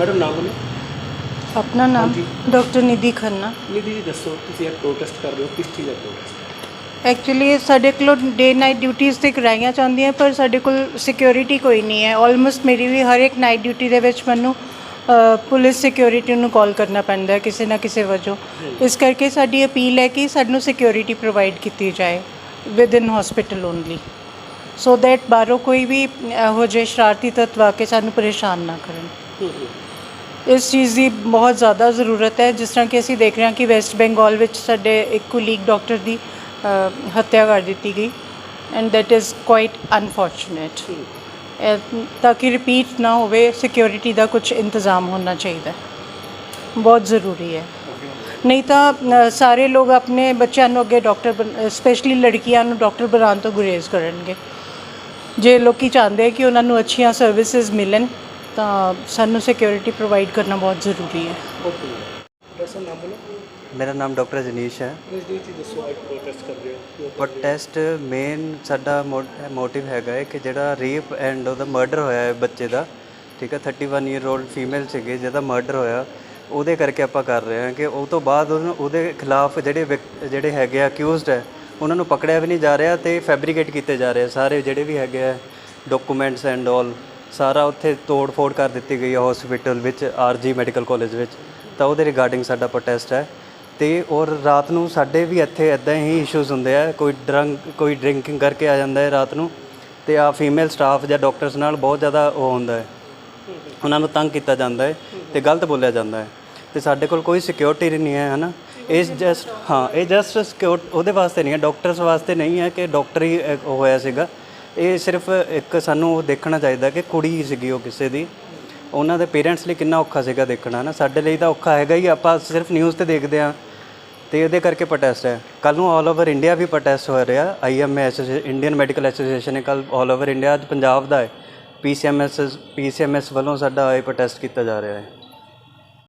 Madam ਨਾਮ ਬੋਲੋ। ਆਪਣਾ ਨਾਮ ਹਾਂਜੀ। ਡਾਕਟਰ ਨਿਧੀ ਖੰਨਾ। ਨਿਧੀ ਜੀ ਦੱਸੋ ਤੁਸੀਂ ਇਹ ਪ੍ਰੋਟੈਸਟ ਕਰ ਰਹੇ ਹੋ ਕਿਸ ਚੀਜ਼ ਦਾ ਪ੍ਰੋਟੈਸਟ ਐਕਚੁਅਲੀ ਸਾਡੇ ਕੋਲ ਡੇ ਨਾਈਟ ਡਿਊਟੀਆਂ ਤੇ ਕਰਾਈਆਂ ਜਾਂਦੀਆਂ ਪਰ ਸਾਡੇ ਕੋਲ ਸਿਕਿਉਰਿਟੀ ਕੋਈ ਨਹੀਂ ਹੈ। ਆਲਮੋਸਟ ਮੇਰੀ ਵੀ ਹਰ ਇੱਕ ਨਾਈਟ ਡਿਊਟੀ ਦੇ ਵਿੱਚ ਮੈਨੂੰ ਅ, ਪੁਲਿਸ ਸਿਕਿਉਰਿਟੀ ਨੂੰ ਕਾਲ ਕਰਨਾ ਪੈਂਦਾ ਹੈ ਕਿਸੇ ਨਾ ਕਿਸੇ ਵਜੋਂ। ਇਸ ਕਰਕੇ ਸਾਡੀ ਅਪੀਲ ਹੈ ਕਿ ਸਾਨੂੰ ਸਿਕਿਉਰਿਟੀ ਪ੍ਰੋਵਾਈਡ ਕੀਤੀ ਜਾਏ within hospital only so that ਬਾਹਰੋਂ ਕੋਈ ਵੀ ਇਹੋ ਜਿਹੇ ਸ਼ਰਾਰਤੀ ਤੱਤਵ ਆ ਕੇ ਸਾਨੂੰ ਪਰੇਸ਼ਾਨ ਨਾ ਕਰਨ। ਇਸ ਚੀਜ਼ ਦੀ ਬਹੁਤ ਜ਼ਿਆਦਾ ਜ਼ਰੂਰਤ ਹੈ। ਜਿਸ ਤਰ੍ਹਾਂ ਕਿ ਅਸੀਂ ਦੇਖ ਰਹੇ ਹਾਂ ਕਿ ਵੈਸਟ ਬੰਗਾਲ ਵਿੱਚ ਸਾਡੇ ਇੱਕ ਕੁਲੀਗ ਡਾਕਟਰ ਦੀ ਅ, ਹੱਤਿਆ ਕਰ ਦਿੱਤੀ ਗਈ। And that is quite unfortunate ਤਾਂ ਕਿ ਰਿਪੀਟ ਨਾ ਹੋਵੇ ਸਿਕਿਉਰਿਟੀ ਦਾ ਕੁਝ ਇੰਤਜ਼ਾਮ ਹੋਣਾ ਚਾਹੀਦਾ ਹੈ। ਬਹੁਤ ਜ਼ਰੂਰੀ ਹੈ। ਨਹੀਂ ਤਾਂ ਅ, ਸਾਰੇ ਲੋਕ ਆਪਣੇ ਬੱਚਿਆਂ ਨੂੰ ਅੱਗੇ ਡਾਕਟਰ ਸਪੈਸ਼ਲੀ ਲੜਕੀਆਂ ਨੂੰ ਡਾਕਟਰ ਬਣਾਉਣ ਤੋਂ ਗੁਰੇਜ਼ ਕਰਨਗੇ। ਜੇ ਲੋਕੀ ਚਾਹੁੰਦੇ ਕਿ ਉਹਨਾਂ ਨੂੰ ਅੱਛੀਆਂ ਸਰਵਿਸਿਜ਼ ਮਿਲਣ ਤਾਂ ਸਾਨੂੰ ਸਿਕਿਉਰਿਟੀ ਪ੍ਰੋਵਾਈਡ ਕਰਨਾ ਬਹੁਤ ਜ਼ਰੂਰੀ ਹੈ। ਓਕੇ ਦੱਸੋ ਨਾਮ ਬੋਲੋ। ਮੇਰਾ ਨਾਮ ਡਾਕਟਰ ਜਨੀਸ਼ ਹੈ। ਦੱਸੋ ਅੱਜ ਪ੍ਰੋਟੈਸਟ ਕਰ ਰਹੇ ਹੋ। ਮੇਨ ਸਾਡਾ ਮੋਟਿਵ ਹੈਗਾ ਹੈ ਕਿ ਜਿਹੜਾ ਰੇਪ ਐਂਡ ਉਹਦਾ ਮਰਡਰ ਹੋਇਆ ਹੈ ਬੱਚੇ ਦਾ। ਠੀਕ ਹੈ 31 ਈਅਰ 올ਡ ਫੀਮੇਲ ਸੀਗੇ ਜਿਹਦਾ ਮਰਡਰ ਹੋਇਆ। ਉਹਦੇ ਕਰਕੇ ਆਪਾਂ ਕਰ ਰਹੇ ਹਾਂ ਕਿ ਉਹ ਤੋਂ ਬਾਅਦ ਉਹਨੂੰ- ਉਹਦੇ ਖਿਲਾਫ ਜਿਹੜੇ ਜਿਹੜੇ ਹੈਗੇ ਆ ਅਕਿਊਜ਼ਡ ਹੈ ਉਹਨਾਂ ਨੂੰ ਪਕੜਿਆ ਵੀ ਨਹੀਂ ਜਾ ਰਿਹਾ ਤੇ ਫੈਬਰੀਕੇਟ ਕੀਤੇ ਜਾ ਰਹੇ ਸਾਰੇ ਜਿਹੜੇ ਵੀ ਹੈਗੇ ਆ ਡਾਕੂਮੈਂਟਸ ਐਂਡ ਆਲ ਸਾਰਾ ਉੱਥੇ ਤੋੜ ਫੋੜ ਕਰ ਦਿੱਤੀ ਗਈ ਹੈ ਹਸਪੀਟਲ ਵਿੱਚ ਆਰਜੀ ਮੈਡੀਕਲ ਕਾਲਜ ਵਿੱਚ। ਤਾਂ ਉਹਦੇ ਰਿਗਾਰਡਿੰਗ ਸਾਡਾ ਪ੍ਰੋਟੈਸਟ ਹੈ। ਤੇ ਔਰ ਰਾਤ ਨੂੰ ਸਾਡੇ ਵੀ ਇੱਥੇ ਇਦਾਂ ਹੀ ਇਸ਼ੂਜ਼ ਹੁੰਦੇ ਆ। ਕੋਈ ਡਰੰਕ ਕੋਈ ਡਰਿੰਕਿੰਗ ਕਰਕੇ ਆ ਜਾਂਦਾ ਹੈ ਰਾਤ ਨੂੰ। ਤੇ ਆ ਫੀਮੇਲ ਸਟਾਫ ਜਾਂ ਡਾਕਟਰਸ ਨਾਲ ਬਹੁਤ ਜ਼ਿਆਦਾ ਉਹ ਹੁੰਦਾ ਹੈ। ਉਹਨਾਂ ਨੂੰ ਤੰਗ ਕੀਤਾ ਜਾਂਦਾ ਹੈ ਤੇ ਗਲਤ ਬੋਲਿਆ ਜਾਂਦਾ ਹੈ। ਤੇ ਸਾਡੇ ਕੋਲ ਕੋਈ ਸਿਕਿਉਰਿਟੀ ਨਹੀਂ ਹੈ, ਹਨਾ? ਇਹ ਜਸਟ ਹਾਂ, ਇਹ ਜਸਟ ਸਿਕਿਉਰ ਉਹਦੇ ਵਾਸਤੇ ਨਹੀਂ ਹੈ। ਡਾਕਟਰਸ ਵਾਸਤੇ ਨਹੀਂ ਹੈ ਕਿ ਡਾਕਟਰ ਹੀ ਉਹ ਹੋਇਆ ਸੀਗਾ। ਇਹ ਸਿਰਫ ਇੱਕ ਸਾਨੂੰ ਉਹ ਦੇਖਣਾ ਚਾਹੀਦਾ ਕਿ ਕੁੜੀ ਸੀਗੀ ਉਹ ਕਿਸੇ ਦੀ। ਉਹਨਾਂ ਦੇ ਪੇਰੈਂਟਸ ਲਈ ਕਿੰਨਾ ਔਖਾ ਸੀਗਾ ਦੇਖਣਾ ਨਾ। ਸਾਡੇ ਲਈ ਤਾਂ ਔਖਾ ਹੈਗਾ ਹੀ ਆਪਾਂ ਸਿਰਫ ਨਿਊਜ਼ ਤੇ ਦੇਖਦੇ ਆ ਤੇ ਇਹਦੇ ਕਰਕੇ ਪ੍ਰੋਟੈਸਟ ਹੈ। ਕੱਲ ਨੂੰ ਆਲ ਓਵਰ ਇੰਡੀਆ ਵੀ ਪ੍ਰੋਟੈਸਟ ਹੋ ਰਿਹਾ। ਆਈਐਮਏ ਇੰਡੀਅਨ ਮੈਡੀਕਲ ਐਸੋਸੀਏਸ਼ਨ ਹੈ ਕੱਲ ਆਲ ਓਵਰ ਇੰਡੀਆ ਅੱਜ ਪੰਜਾਬ ਦਾ ਹੈ। ਪੀਸੀਐਮਐਸ ਪੀਸੀਐਮਐਸ ਵੱਲੋਂ ਸਾਡਾ ਇਹ ਪ੍ਰੋਟੈਸਟ ਕੀਤਾ ਜਾ ਰਿਹਾ ਹੈ।